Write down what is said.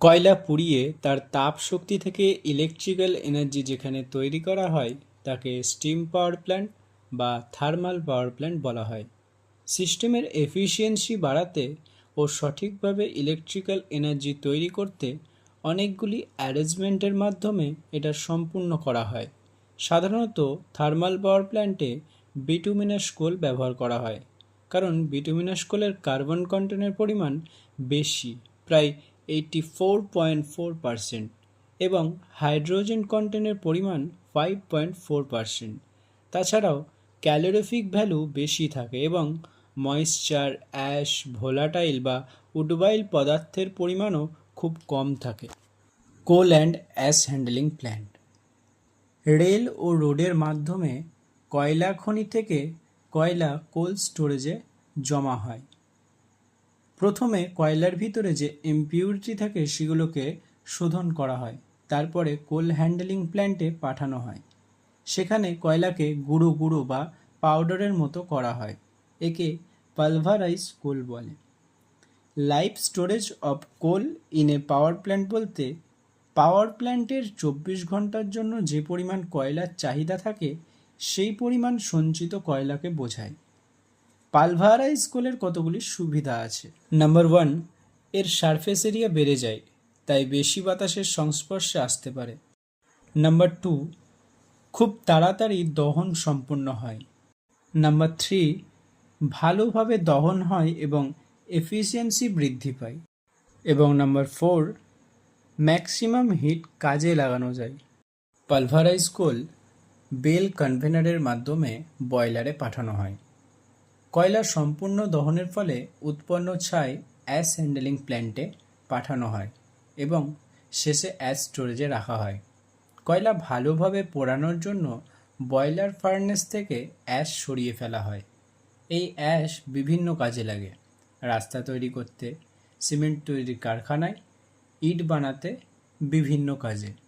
কয়লা পুড়িয়ে তার তাপ শক্তি থেকে ইলেকট্রিক্যাল এনার্জি যেখানে তৈরি করা হয়, তাকে স্টিম পাওয়ার প্ল্যান্ট বা থার্মাল পাওয়ার প্ল্যান্ট বলা হয়। সিস্টেমের এফিসিয়েন্সি বাড়াতে ও সঠিকভাবে ইলেকট্রিক্যাল এনার্জি তৈরি করতে অনেকগুলি অ্যারেঞ্জমেন্টের মাধ্যমে এটা সম্পূর্ণ করা হয়। সাধারণত থার্মাল পাওয়ার প্ল্যান্টে বিটুমিনাস কোল ব্যবহার করা হয়, কারণ বিটুমিনাস কোলের কার্বন কন্টেন্টের পরিমাণ বেশি, প্রায় eighty four point four percent এবং হাইড্রোজেন কন্টেন্টের পরিমাণ ফাইভ পয়েন্ট ফোর পার্সেন্ট তাছাড়াও ক্যালোরিফিক ভ্যালু বেশি থাকে এবং ময়েশ্চার অ্যাশ ভোলাটাইল বা উডবাইল পদার্থের পরিমাণও খুব কম থাকে। Coal and ash handling plant rail ও রোডের মাধ্যমে কয়লা খনি থেকে কয়লা কোল্ড স্টোরেজে জমা হয়। প্রথমে কয়লার ভিতরে যে ইমপিউরিটি থাকে সেগুলোকে শোধন করা হয়, তারপরে কোল হ্যান্ডেলিং প্ল্যান্টে পাঠানো হয়। সেখানে কয়লাকে গুঁড়ো গুঁড়ো বা পাউডারের মতো করা হয়, একে পালভারাইজ কোল বলে। Life storage of coal in a power plant বলতে পাওয়ার প্ল্যান্টের চব্বিশ ঘণ্টার জন্য যে পরিমাণ কয়লার চাহিদা থাকে, সেই পরিমাণ সঞ্চিত কয়লাকে বোঝায়। পালভারাইজ কোলের কতগুলি সুবিধা আছে? নাম্বার ওয়ানের সারফেস এরিয়া বেড়ে যায়, তাই বেশি বাতাসের সংস্পর্শে আসতে পারে। নাম্বার টু খুব তাড়াতাড়ি দহন সম্পন্ন হয়। নাম্বার থ্রি ভালোভাবে দহন হয় এবং এফিসিয়েন্সি বৃদ্ধি পায়। এবং নাম্বার ফোর ম্যাক্সিমাম হিট কাজে লাগানো যায়। পালভারাইজ কোল বেল কনভেনারের মাধ্যমে বয়লারে পাঠানো হয়। কয়লা সম্পূর্ণ দহনের ফলে উৎপন্ন ছাই অ্যাশ হ্যান্ডলিং প্ল্যান্টে পাঠানো হয় এবং শেষে অ্যাশ স্টোরেজে রাখা হয়। কয়লা ভালোভাবে পোড়ানোর জন্য বয়লার ফার্নেস থেকে অ্যাশ সরিয়ে ফেলা হয়। এই অ্যাশ বিভিন্ন কাজে লাগে। রাস্তা তৈরি করতে, সিমেন্ট তৈরির কারখানায়, ইট বানাতে বিভিন্ন কাজে।